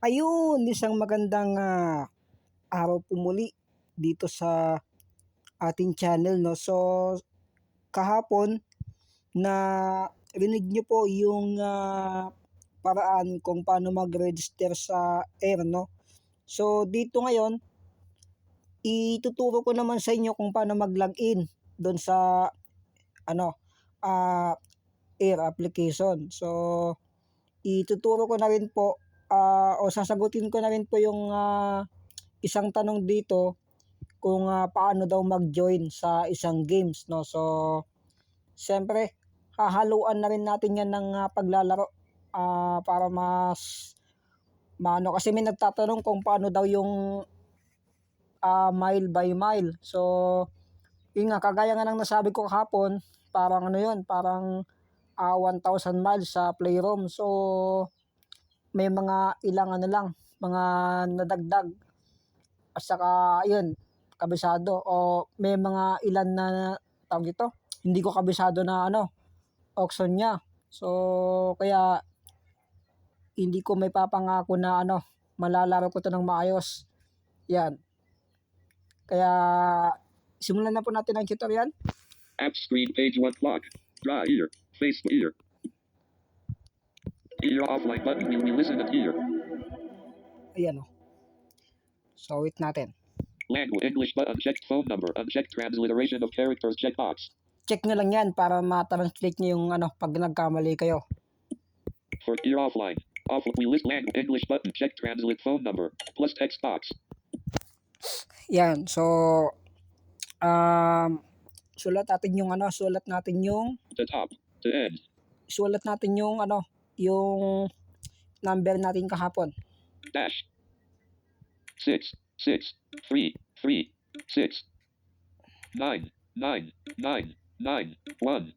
Ayun, isang magandang ah, araw po muli dito sa ating channel no. So kahapon na rinig niyo po yung ah, paraan kung paano mag-register sa Air no. So dito ngayon ituturo ko naman sa inyo kung paano mag-login doon sa ano ah, Air application. So ituturo ko na rin po ah, o sasagutin ko na rin po yung ah, isang tanong dito kung ah, paano daw mag-join sa isang games no. So siyempre hahaluan na rin natin yan ng ah, paglalaro ah, para mas maano kasi may nagtatanong kung paano daw yung ah, mile by mile. So yun nga kagaya nga ng nasabi ko kahapon, parang ano yun, parang ah, 1,000 miles sa playroom. So may mga ilang ano lang, mga nadagdag. At saka, yun, kabisado. O may mga ilan na, tawag ito, hindi ko kabisado na ano, auction niya. So, kaya, hindi ko may papangako na ano, malalaro ko to ng maayos. Yan. Kaya, simulan na po natin ang tutorial. App screen page one clock. Draw ear. Face ear. Ear offline button. We, we listen at ear. Ayan o. So, wait natin. Language English button. Unchecked phone number. Unchecked transliteration of characters. Checkbox. Check nyo lang yan para ma-translate nyo yung ano, pag nagkamali kayo. For ear offline. Off. We list language English button. Check translate phone number. Plus text box. Yan. So, um, sulat natin yung ano, sulat natin yung, To top. To end. sulat natin yung ano, yung number natin kahapon. Dash. Six. Six. Three. Three. Six. Nine. Nine. Nine. Nine. One.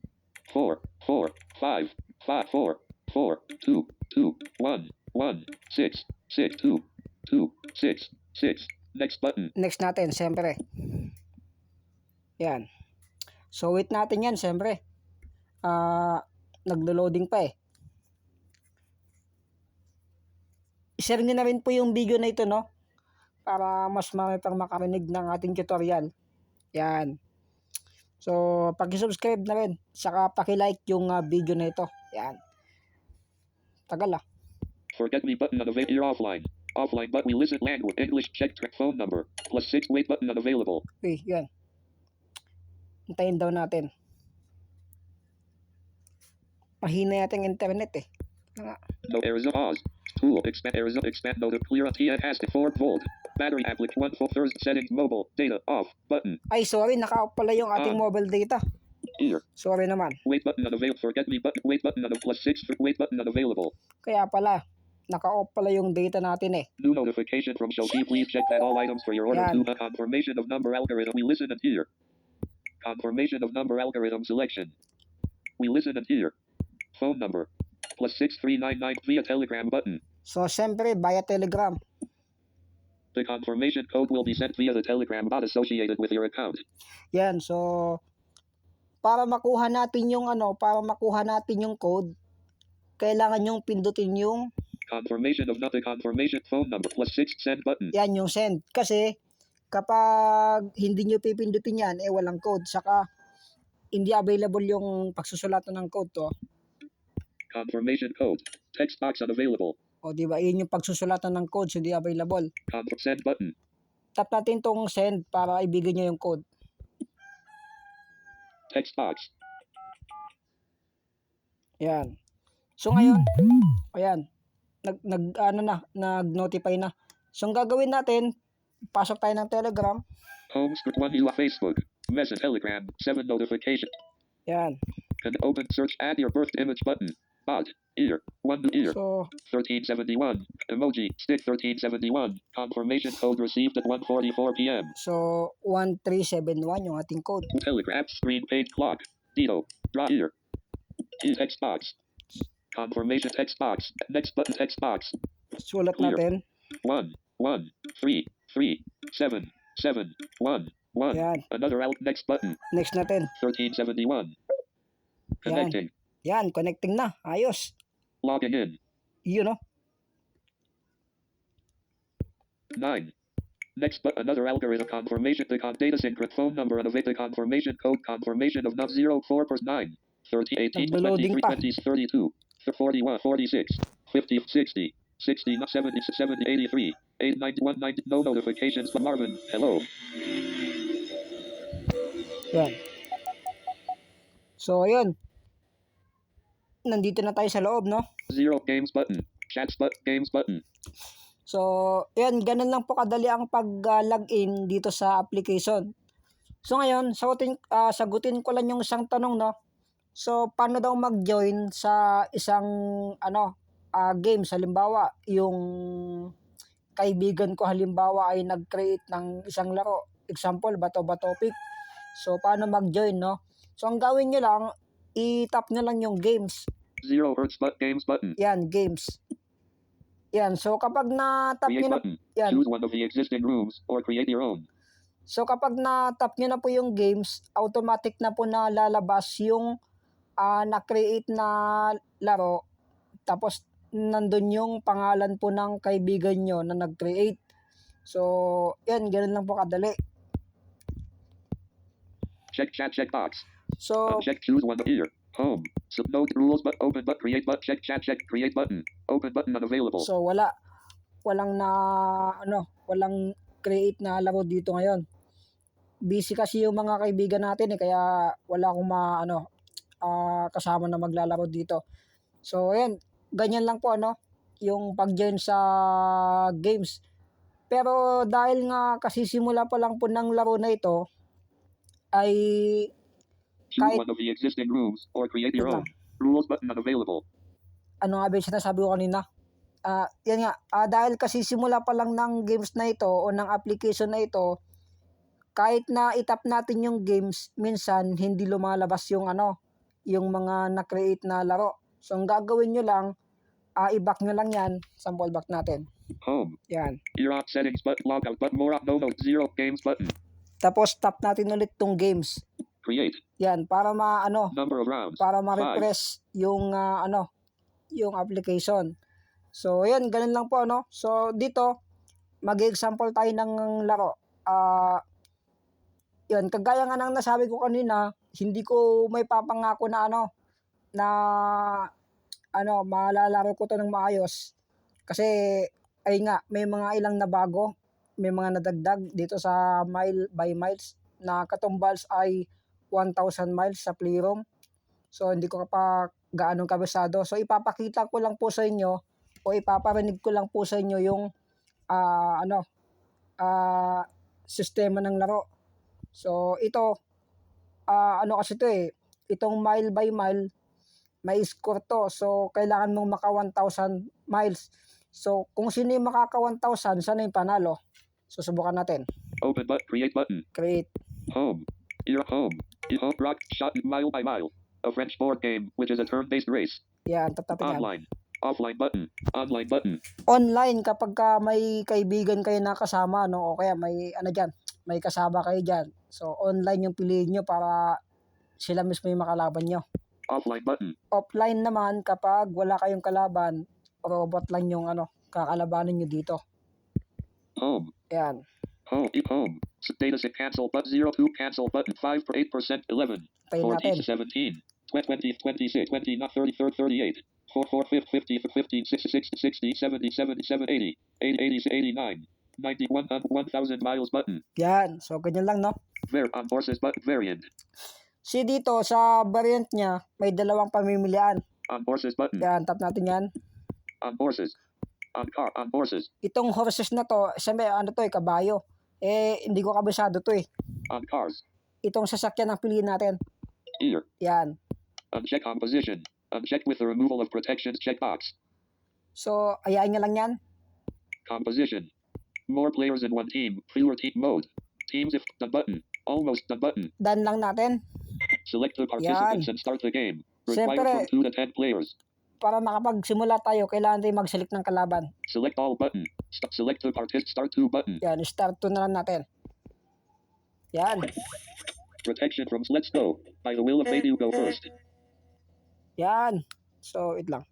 Four. Four. Five. Five. Four. Four. Two. Two. One. One. Six. Six. Two. Two. Six. Six. Next button. Next natin, siyempre. Yan. So, wait natin yan, siyempre. Ah, naglo-loading pa eh. I-share nyo na rin po yung video na ito, no? Para mas marami pang makarinig ng ating tutorial. Yan. So, paki-subscribe na rin. Saka paki-like yung ah, video na ito. Yan. Tagal ah. Forget me button unavailable. Ear offline. Offline but we listen language English check track phone number. Plus six wait button unavailable. Okay, yan. Hintayin daw natin. Mahina yata yung internet eh. No Arizona Oz. Tool expand Arizona expand no clear on TN has to 4 volt. Battery applic one full first settings mobile data off button. Ay, sorry, naka-off pala yung ating Ah. mobile data. Ear. Sorry naman. Wait button unavailable. Forget me button. Wait button unavailable. Plus six. Wait button unavailable. Kaya pala, naka-off pala yung data natin eh. New notification from Shopee. Please check that all items for your order. Yan. To a confirmation of number algorithm. We listen and hear. Confirmation of number algorithm selection. We listen and hear. Phone number. Plus six three nine nine via telegram button. So, syempre, via Telegram. The confirmation code will be sent via the telegram bot associated with your account. Yan, so, para makuha natin yung ano, para makuha natin yung code, kailangan yung pindutin yung, Confirmation of not the confirmation phone number plus six send button. yan, yung send. Kasi, kapag hindi nyo pipindutin yan, eh, walang code. Saka, hindi available yung pagsusulatan ng code to. Confirmation code. Text box unavailable. O, di ba? Yun yung pagsusulatan ng code, so hindi available. Confirm send button. Tap natin tong send para ibigay niya yung code. Text box. Ayan. So ngayon, ayan, nag, nag ano na, nag-notify na. So ang gagawin natin, pasok tayo ng Telegram. Home script one you Facebook. Message Telegram. Seven notification. Ayan. And open search add your birth image button. Bot. Ear. One ear. So, 1371. Emoji. Stick 1371. Confirmation code received at 1.44 p.m. so 1371 yung ating code. Telegram screen page clock. Dito. Draw ear. E text box. Confirmation text box. Next button text box. Sulat Clear. natin. One. One. Three. Three. Seven. Seven. One. One. Ayan. Another out. Next button. Next natin. 1371. Connecting. Yan, connecting na. Ayos. Logging in. Yun no. 9. Next, but another algorithm confirmation. The con data sync phone number and await the confirmation code confirmation of not 04 per 9. 30, 18, 20, 20, 32, 41, 46, 50, 60, 60, 70, 70, 83, 8, 91, 90. No notifications from Marvin. Hello. Yan. So, ayun. Nandito na tayo sa loob, no? Zero games button. Chats but games button. So, yan, ganun lang po kadali ang pag-login dito sa application. So, ngayon, sagutin, ah, sagutin ko lang yung isang tanong, no? So, paano daw mag-join sa isang, ano, ah, game? Halimbawa, yung kaibigan ko halimbawa ay nag-create ng isang laro. Example, bato-bato pick. So, paano mag-join, no? So, ang gawin nyo lang, i-tap nyo lang yung games. Zero hertz but games button. Yan, games. Yan, so kapag na-tap Create nyo na, button. yan, Choose one of the existing rooms or create your own. So kapag na-tap nyo na po yung games, automatic na po na lalabas yung ah, na-create na laro. Tapos nandun yung pangalan po ng kaibigan nyo na nag-create. So, yan, ganun lang po kadali. Check chat check box. So, Uncheck choose one here. Home. Subnote rules but open but create but check chat check create button. Open button unavailable. so wala. Walang na, ano, walang create na laro dito ngayon. Busy kasi yung mga kaibigan natin eh, kaya wala akong ma, ano, ah, kasama na maglalaro dito. So, ayan, ganyan lang po, ano, yung pag-join sa games. Pero dahil nga kasi simula pa lang po ng laro na ito, ay, choose kahit- one of the existing rooms or create your own. Rules button unavailable. ano nga ba yung sinasabi ko kanina? Ah, yan nga, ah, dahil kasi simula pa lang ng games na ito o ng application na ito, kahit na itap natin yung games, minsan hindi lumalabas yung ano, yung mga na-create na laro. So, ang gagawin nyo lang, ah, i-back nyo lang yan, sample back natin. Home. Yan. Ear on settings but logout but more no no zero games button. Tapos, tap natin ulit tong games. Create. Yan, para ma, ano, Number of rounds. para ma-refresh yung ah, ano, yung application. So, yan, ganun lang po, ano. So, dito, mag-example tayo ng laro. Ah, yan, kagaya nga ng nasabi ko kanina, hindi ko may papangako na ano, na, ano, malalaro ko to ng maayos. Kasi, ay nga, may mga ilang na bago, may mga nadagdag dito sa mile by miles, na katumbals ay 1,000 miles sa playroom. So, hindi ko pa gaano kabisado. So, ipapakita ko lang po sa inyo o ipaparinig ko lang po sa inyo yung ah, ano, ah, sistema ng laro. So, ito, ah, ano kasi to eh, itong mile by mile, may score to. So, kailangan mong maka 1,000 miles. So, kung sino yung makaka 1,000, sana yung panalo. So, subukan natin. Open but create button. Create. Home. Ear home. Ear home rock shot mile by mile. A French board game, which is a turn-based race. Yan, yan. Online. Offline button. Online button. online kapag ka may kaibigan kayo na kasama no o kaya may ano diyan, may kasama kayo diyan. So online yung piliin nyo para sila mismo yung makalaban nyo. Offline button. Offline naman kapag wala kayong kalaban, robot lang yung ano, kakalabanin nyo dito. Home. Ayan. Home. Eat home. Data sync cancel but 02 cancel button 5 per 8% 11. Tayo 14 natin. to 17. 20, 26, 20, not 30, 38. 4, 4, 50, 15, 60, 60, 70, 77, 80, 80, 80, 89, 91, uh, 1000 miles button. Yan. So ganyan lang no. Ver on horses button variant. Si dito sa variant niya, may dalawang pamimilian. On horses button. Yan, tap natin yan. On horses. On car. On horses. Itong horses na to, siyempre ano to eh, kabayo. Eh, hindi ko kabisado to eh. On cars. Itong sasakyan ang piliin natin. Ear. Yan. Uncheck composition. Uncheck with the removal of protections checkbox. So, ayain niya lang yan. Composition. More players in one team. Fewer team mode. Teams if done button. Almost done button. Dan lang natin. Select the participants and start the game. Required Siyempre- from 2 to 10 players. Para makapagsimula tayo, kailangan tayo mag-select ng kalaban. Select all button. Select the partic start 2 button. Yan, start to na lang natin. Yan. Protection from let's go. By the will of fate you go first. Yan. So, it lang.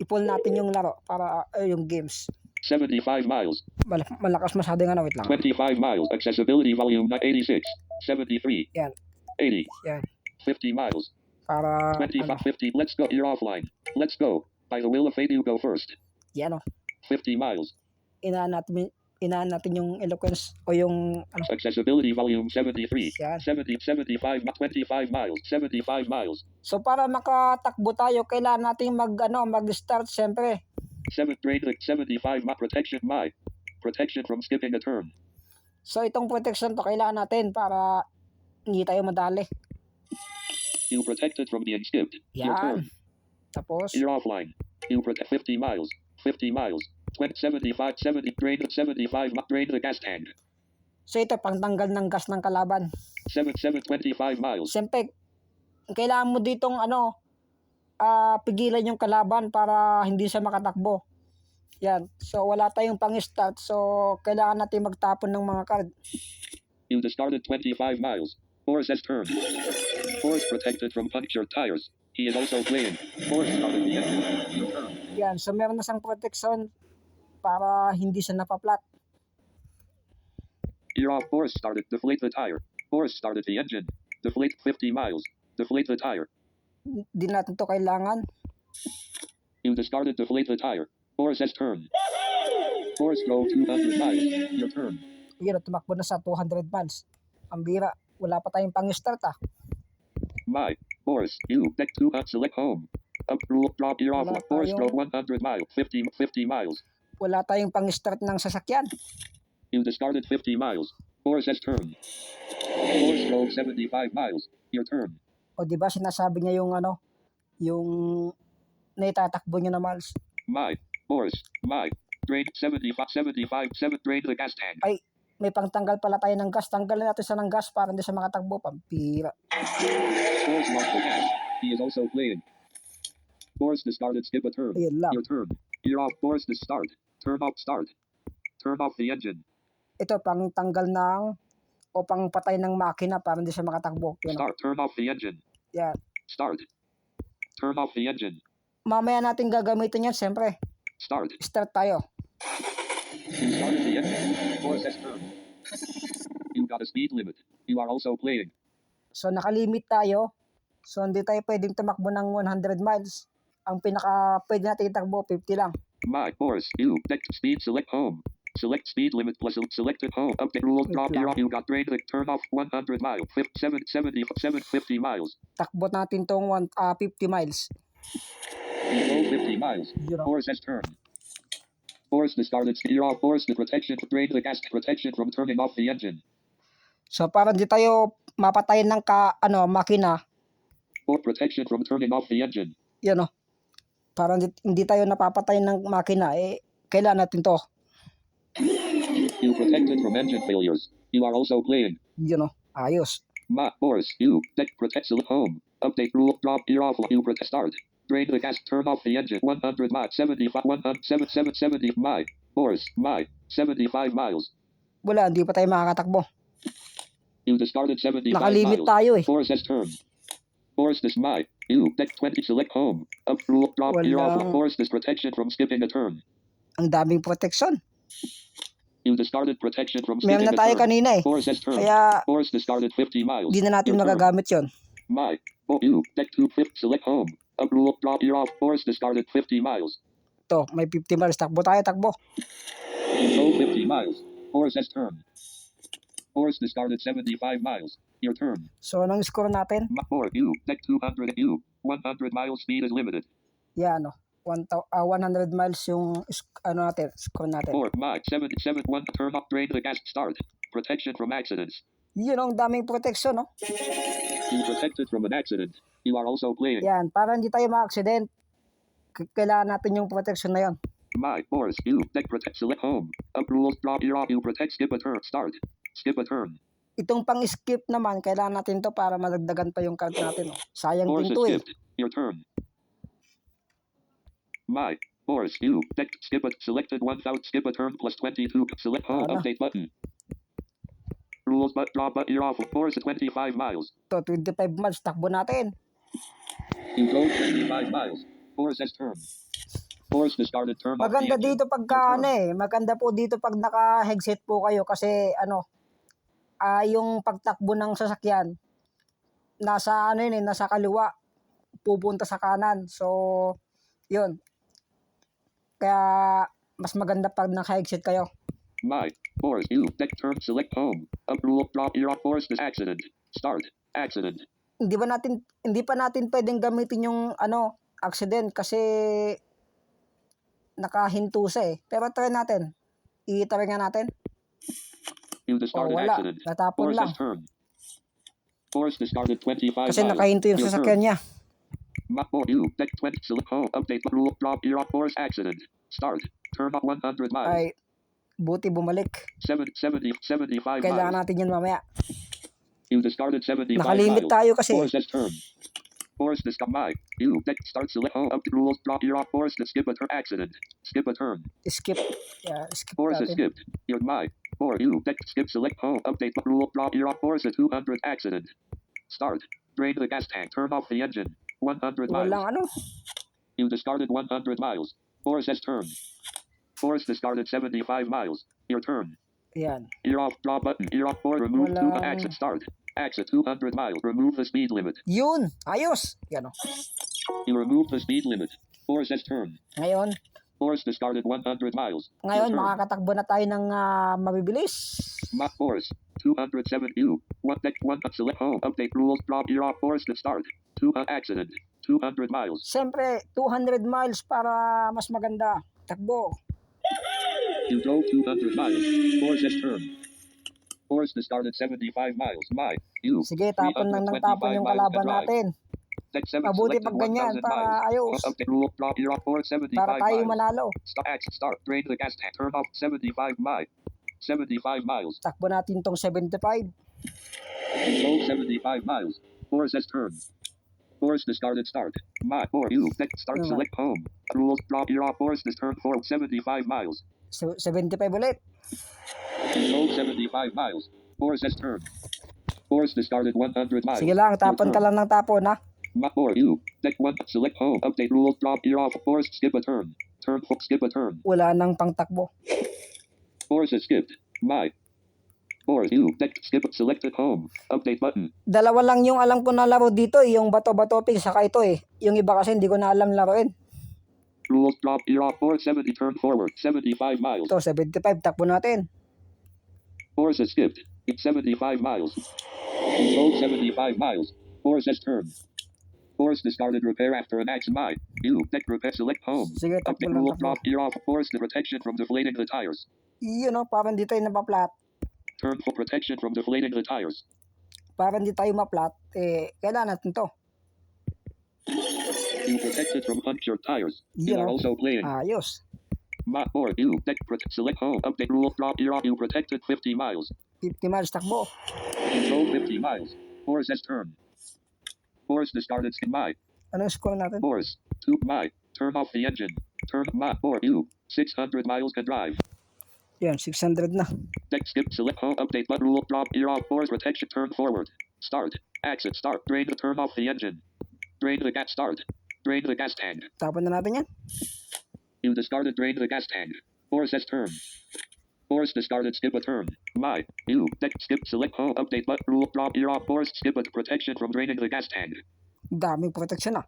I-pull natin yung laro para, eh, yung games. 75 miles. Mal- malakas masyado yung ano, wait lang. 25 miles. Accessibility volume not 86. 73. Yan. 80. Yan. 50 miles. Para, 25, ano, 50. Let's go. You're offline. Let's go. By the will of fate, you go first. yan o. 50 miles. Inaan natin, inaan natin yung eloquence o yung, ano, Accessibility volume 73. yan. 70, 75, mi- 25 miles. 75 miles. So para makatakbo tayo, kailangan natin mag, ano, mag-start siyempre. 7 grade 75 mi- protection my. Protection from skipping a turn. So itong protection to kailangan natin para hindi tayo madali. You protected from being skipped. Your turn. Yan. Tapos, You're offline. You protect 50 miles. 50 miles. 20, 75, 70, drain 75, mi- drain the gas tank. so ito, pangtanggal ng gas ng kalaban. 7, 7, 25 miles. Siyempre, kailangan mo ditong ano, ah pigilan yung kalaban para hindi siya makatakbo. Yan. So wala tayong pang-start. So kailangan natin magtapon ng mga card. You discarded 25 miles. Forrest has turned. Forrest protected from punctured tires. He is also playing. Forrest started the engine. Yan. So meron na siyang protection para hindi siya napaplat. You're off. Forrest started. Deflate the tire. Forrest started the engine. Deflate 50 miles. Deflate the tire. Hindi natin to kailangan. You discarded deflate the tire. Forrest has turned. Forrest drove 200 miles. Your turn. Yan, tumakbo na sa 200 miles. Ang bira. Wala pa tayong pang-start ah. My. Forrest. You. Deck 2. uh, Select home. Up rule. Drop. You're off. Tayo. drove 100 miles. 50, 50 miles. Wala tayong pang-start ng sasakyan. You discarded 50 miles. Forrest has turned. Forrest drove 75 miles. Your turn. O di ba sinasabi niya yung ano, yung naitatakbo niya na miles. My. Forrest. My. Drain 75, 75, 7. Drain the gas tank. May pangtanggal pala tayo ng gas. Tanggalin natin siya ng gas para hindi siya makatakbo. Pampira. Forrest lost the gas. He is also playing. Forrest discarded skip a turn. Ayun lang. Your turn. You're off. Forrest is start. Turn off start. Turn off the engine. Ito, pang tanggal ng o pang patay ng makina para hindi siya makatakbo. Yun. Start. Turn off the engine. Yan. Start. Turn off the engine. Mamaya natin gagamitin yan, siyempre. Start. Start tayo. You started the engine. You got a speed limit. You are also playing. So, nakalimit tayo. So, hindi tayo pwedeng tumakbo ng 100 miles. Ang pinaka pwede natin itakbo, 50 lang. My Forrest. You. Deck speed. Select home. Select speed limit plus selected home. Update rules. Drop. off. You got drain. Turn off 100 miles. 7, 70, 750 miles. Takbo natin tong one, ah, 50 miles. You 50 miles. Forrest has turned. Forrest discarded. You're off. Forrest the protection. Drain the gas. Protection from turning off the engine. So, para hindi tayo mapatayin ng ka, ano, makina, For protection from turning off the engine. yun o. Para hindi, tayo napapatayin ng makina, eh, kailangan natin to. You protected from engine failures. You are also playing. Yun o. Ayos. Ma Forrest. You. Deck protect. Select home. Update rule. Drop. You're off. You protect. Start. Drain the gas. Turn off the engine. 100 miles. 75. 100. 7, 7, 70. My. Forrest. My. 75 miles. Wala, hindi pa tayo makakatakbo. You discarded 75 Nakalimit miles. tayo eh. Forrest has turned. Forrest is my. You. Deck 20. Select home. Up rule. Drop. You're off. Walang- Forrest is protection from skipping a turn. Ang daming protection. You discarded protection from Meron skipping na a tayo turn. kanina eh. Turned. Kaya, Forrest discarded 50 miles. di na natin Your turn. magagamit yon. My. Oh, you. Deck 2. Fifth. Select home. Up rule. Drop. You're off. Forrest discarded 50 miles. To, may 50 miles. Takbo tayo, takbo. Go 50 miles. Forrest has turned. Forrest discarded 75 miles. Your turn. So, anong score natin? Ma- Four. You. Deck 200. You. 100 miles speed is limited. Yan, ano. 100 miles yung ano natin, score natin. Four. My. 77. 1. Turn off. Drain the gas. Start. Protection from accidents. Yun ang daming protection, no? You protected from an accident. You are also playing. Yan, para hindi tayo ma-accident. Kailangan natin yung protection na yon. My. Forrest. You. Deck protect. Select home. Up rules. Drop. You're off. You protect. Skip a turn. Start. Skip a turn. Itong pang-skip naman, kailangan natin to para madagdagan pa yung card natin. No? Sayang Forrest din to eh. Your turn. My. Forrest. You. Deck. Skip a. Selected 1000. Skip a turn plus 22. Select home. Ano? Update button. Rules but drop but you're off. Forrest 25 miles. To, 25 miles, takbo natin. You go 25 miles. Forrest has turned. Force discarded. Turn Maganda dito pagka ano eh, maganda po dito pag naka-headset po kayo kasi ano, ah yung pagtakbo ng sasakyan nasa ano yun eh, nasa kaliwa pupunta sa kanan. So, yun. Kaya mas maganda pag naka-headset kayo. My. Force. You. Deck turn. Select home. Up rule. Drop. Off. Force. This accident. Start. Accident. Hindi ba natin hindi pa natin pwedeng gamitin yung ano, accident kasi nakahinto siya eh. Pero try natin. I-try nga natin. You Oh, discarded wala. accident. Natapon Force lang. turned. Force discarded 25 Kasi nakahinto yung Your sasakyan niya. Ma- or you. Deck 20. Select home. Update. Rule. Drop. Off. Force. Accident. Start. Turn up 100 miles. Ay, buti bumalik. 7, 70, 75 Kailangan miles. natin yun mamaya. You discarded 75 Nakalimit miles. tayo kasi. Force has turned. Force to stop my. You. Deck start select home. Up rules. Drop. Off. Force to skip a turn. Accident. Skip a turn. Skip. Yeah, skip Force is skipped. You're my. Or you. Deck skip select home. Update rule. Drop. Force at 200. Accident. Start. Drain the gas tank. Turn off the engine. 100 miles. Walang ano. You discarded 100 miles. Force has turned. Force discarded 75 miles. Your turn. Yan. Ear off. Drop button. Ear off. Force. Remove two. Walang- Exit. Start. Exit 200 miles. Remove the speed limit. Yun. Ayos. Yan o. You remove the speed limit. Force has turned. Ngayon, Force discarded 100 miles. ngayon Your turn. makakatakbo na tayo ng ah, mabibilis. Map force. 207 U. One deck one up select home. Update rules. Ear off force to start. Two uh, accident. 200 miles. Siyempre, 200 miles para mas maganda. Takbo. You drove 200 miles. Force has turned. Force discarded 75 miles. My. You. Sige, tapon lang ng 325 tapon yung kalaban to natin. Deck 7 Mabuti pag ganyan 1000 para ayos. Update rule. Drop ear off force 75 Para tayo manalo. Action start. Drain the gas tank. Turn off 75 miles. 75 miles. Takbo natin tong 75. You drove 75 miles. Force has turned. Force discarded start. My or you. Deck start Ano? select home. Rules drop ear off force this turn forward 75 miles. So, 75 ulit. Drove 75 miles. Force has turned. Force discarded 100 miles. Sige lang, tapon ka lang ng tapon ha. My or you. Deck one select home. Update rules drop ear off force skip a turn. Turn hook skip a turn. Wala nang pangtakbo. Force is skipped. My. Force you. Deck skip selected home. Update button. Dalawa lang yung alam ko na laro dito eh, yung bato-bato pig, saka ito eh. Yung iba kasi hindi ko na alam laruin. Rules drop ear off force 70 turn forward 75 miles. Ito, 75, takbo natin. Force has skipped. It's 75 miles. Drove 75 miles. Force has turned. Force discarded repair after an action mine. You deck repair select home. Sige, Update lang, rule drop ear off force the protection from deflating the tires. Yun o, parang di tayo napaplat. Turn for protection from deflating the tires. Parang di tayo maplat, eh, kailangan natin to. You protected from punctured tires. You are also playing. Ayos. Ma or you deck protect select home. Update rule drop ear off. You protected 50 miles. 50 miles takbo. Drove 50 miles. Force has turned. Force discarded my. Anong score natin? Force. To my. Turn off the engine. Turn my or you. 600 miles can drive. Yan, 600 na. Next skip select home update but rule drop ear off force protection turn forward. Start. Exit start. Drain the turn off the engine. Drain the gas start. Drain the gas tank. Tapon na natin yan. You discarded drain the gas tank. Force has turn. Force discarded skip a turn. My. You. Deck skip select home update but rule drop ear off force skip a protection from draining the gas tank. Daming protection ah.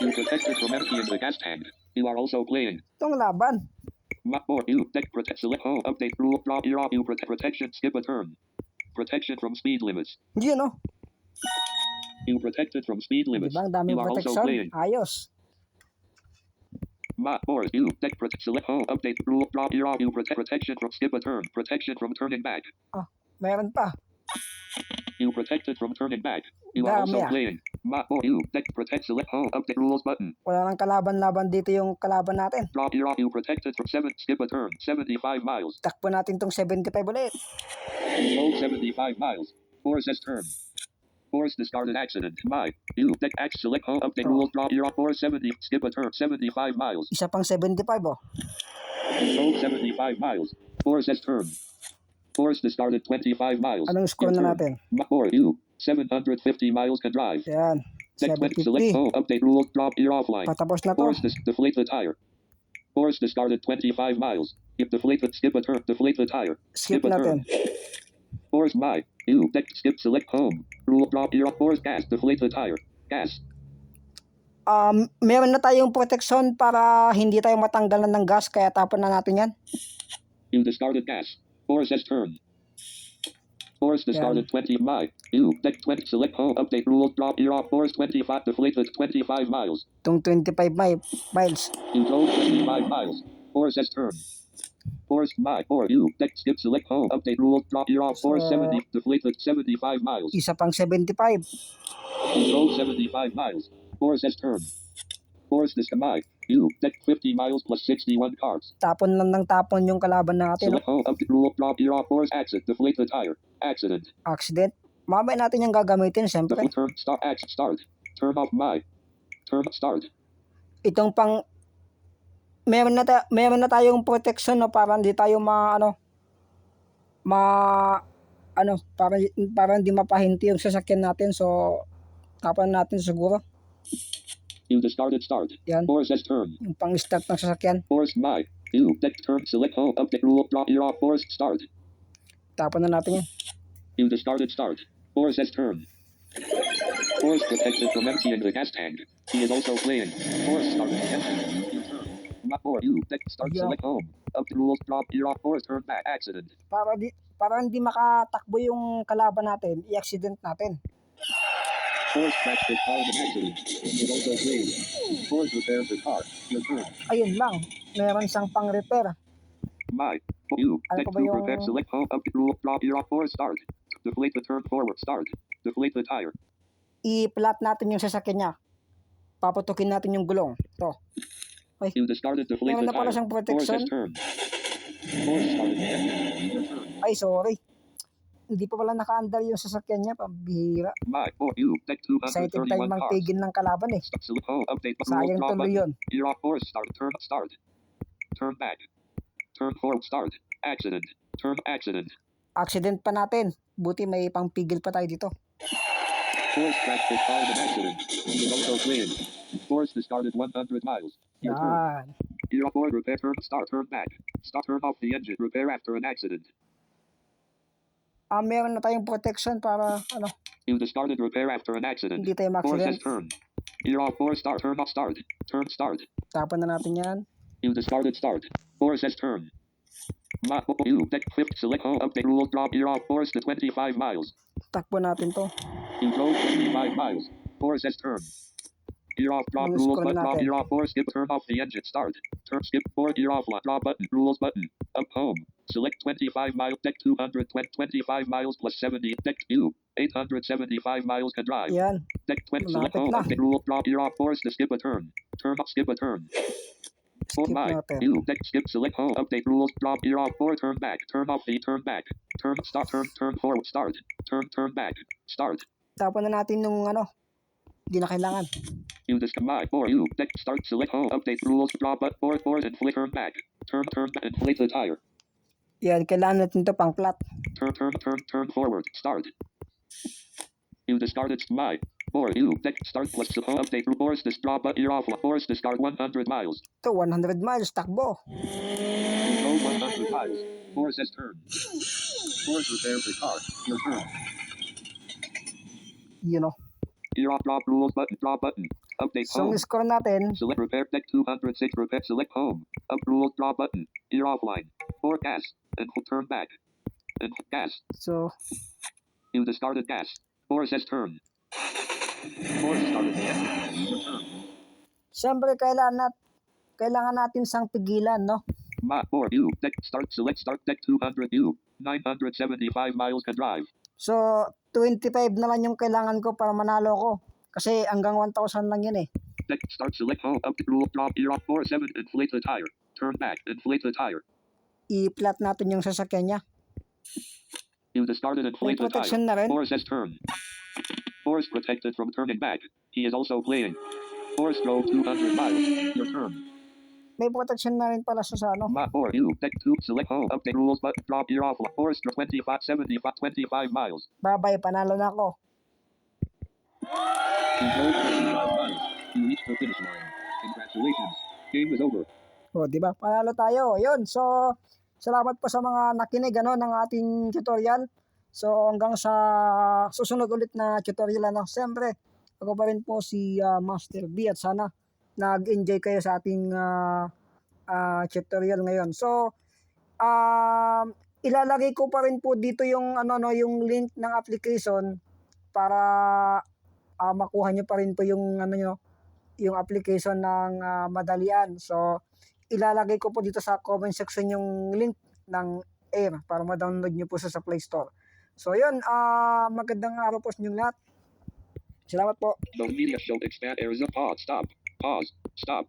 You protected from emptying the gas tank. You are also playing. Itong laban. Ma or you deck protect select home update rule drop ear off you protect protection skip a turn. Protection from speed limits. Yun o. You protected from speed limits. Diba? You are also protection. playing. Ayos. Ma or you deck protect select home update rule drop ear off you protect protection from skip a turn. Protection from turning back. Meron pa. You protected from turning back. You are Dami also ah. playing. Ma or you deck protect select home update rules button. Wala nang kalaban-laban dito yung kalaban natin. Drop ear off you protected from seven skip a turn. 75 miles. Takbo natin tong 75 ulit. Low 75 miles. Force has turned. Force discarded accident. My. You. Deck X select home update rules drop ear off force 70. Skip a turn. 75 miles. Isa pang 75 oh. Low 75 miles. Force has turned. Force discarded 25 miles. Anong score Your na turn. natin? Or you. 750 miles can drive. Yan. Deck 20. Select 750. home. Update rules. Drop ear offline. Patapos na to. Force dis- deflate the tire. Force discarded 25 miles. If deflate skip a turn. Deflate the tire. Skip a natin. turn. Force my. You. Deck skip. Select home. Rule drop off. Force gas. Deflate the tire. Gas. Um, meron na tayong protection para hindi tayo matanggalan ng gas kaya tapon na natin yan. You discarded gas. Force S turn. Force discarded 20 my. You. Deck 20. Select home. Update rules. Drop off. Force 25. Deflated 25 miles. Itong 25 mi- miles. You drove 25 miles. Force S turn. Force my. Or you. Deck skip. Select home. Update rules. Drop ear off. Force So- 70. Deflated 75 miles. Isa pang 75. You drove 75 miles. Force S turn. Force this my. You. Deck 50 miles plus 61 cars. Tapon lang ng tapon yung kalaban natin. Select home. Update rule. Drop ear off. Force exit. Deflate the tire. Accident. Accident. Mamaya natin yung gagamitin, siyempre. Deflate turn. Stop. Act. Start. Turn off my. Turn. Start. Itong pang meron na ta- meron na tayong protection no para hindi tayo ma ano ma ano para para hindi mapahinti yung sasakyan natin so tapon natin siguro You discarded start. yan Force S turn. yung pang start ng sasakyan Force my. You. Deck turn. Select home. Update rule. Drop ear off. Force start. tapon na natin yan You discarded start. Force S turn. Force protected from emptying the gas tank. He is also playing. Force started the Not more. You. Deck start. Yeah. Select home. Up to rules. Drop ear off. Force turn back. Accident. para di para hindi makatakbo yung kalaban natin i-accident natin Force crash the car in an accident. Is also playing. Force repair the car. Your turn. ayun lang meron siyang pang repair My. You. Ano ba to yung- Select home. Up to rule. Drop ear off. Force start. Deflate the turn forward. Start. Deflate the tire. i-flat natin yung sasakyan niya paputukin natin yung gulong to Deflate meron na pala siyang protection ay sorry hindi pa pala naka-under yung sasakyan niya pambihira excited 231 cars. magtigil ng kalaban eh sayang tuloy yun. Turn. Start. Turn back. Turn forward. Start. Accident. Turn. Accident. accident pa natin buti may pangpigil pa tayo dito Force the car an accident. He is also clean. Force discarded 100 miles. Your turn. yan Ear off. Forward. Repair. Turn. Start. Turn back. Start. Turn off the engine. Repair after an accident. ah meron na tayong protection para ano You discarded repair after an accident. hindi tayo Force ma-accident S turn. Ear off. Force start. Turn off. Start. Turn. Start. tapon na natin yan You discarded start. Force S turn. Ma- you deck fifth select home update rules drop ear off force to 25 miles. takbo natin to You drove 25 miles. Force S turn. Ear off drop rules button drop natin? ear off force skip turn off the engine start. Turn skip forward ear off lock drop button rules button up home. Select 25 miles deck 200 25 miles plus 70 deck you 875 miles can drive. yan Deck 20 select home update rule drop ear off force to skip a turn. Turn up skip a turn. Skip my you deck skip select home update rules drop ear off forward turn back turn off the turn back turn start turn turn forward start turn turn back start tapon na natin yung ano hindi na kailangan. You this combine for you. Deck start select home update rules drop but forward forward and flick turn back. Turn turn back inflate the tire. Yan kailangan natin to pang flat. Turn turn turn turn forward start. You discarded my for you. Deck start plus home update force this drop but ear off force discard 100 miles. To 100 miles takbo. Go 100 miles force S turn. Force repair the car your turn you know ear off drop rules button drop button update so home score natin Select repair deck 206 repair select home. Up rules draw button. Ear offline. For gas. And full turn back. And gas. so You discarded gas. Force S turn. Force started the turn. Siyempre, kailangan, nat kailangan natin sang pigilan, no? Ma for you. Deck start select start deck 200 U. 975 miles can drive. So, 25 na lang yung kailangan ko para manalo ko. Kasi hanggang 1,000 lang yun eh. Deck start select home. Up rule drop off 47 inflate the tire. Turn back. Inflate the tire. I-flat natin yung sasakyan niya. You discarded inflate the tire. protection na rin. Force S turn. Force protected from turning back. He is also playing. Force drove 200 miles. Your turn. May protection na rin pala sa sa ano. Ma or you deck two select home update rules but drop ear off force 25 75 25 miles. Babay, panalo na ako. Control 25 miles. You reached the finish line. Congratulations. Game is over. O, di ba? Panalo tayo. Yun. So, salamat po sa mga nakinig ano, ng ating tutorial. So, hanggang sa susunod ulit na tutorial. Ano. Siyempre, ako pa rin po si ah, Master B at sana nag-enjoy kayo sa ating ah, ah, tutorial ngayon. So, um, ilalagay ko pa rin po dito yung ano no yung link ng application para ah, makuha nyo pa rin po yung ano nyo yung application ng ah, Madalian. So, ilalagay ko po dito sa comment section yung link ng Air para ma-download nyo po siya sa Play Store. So, yun. ah magandang araw po sa inyong lahat. Salamat po. The media show expand. Arizona. Pause. Stop. Pause. Stop.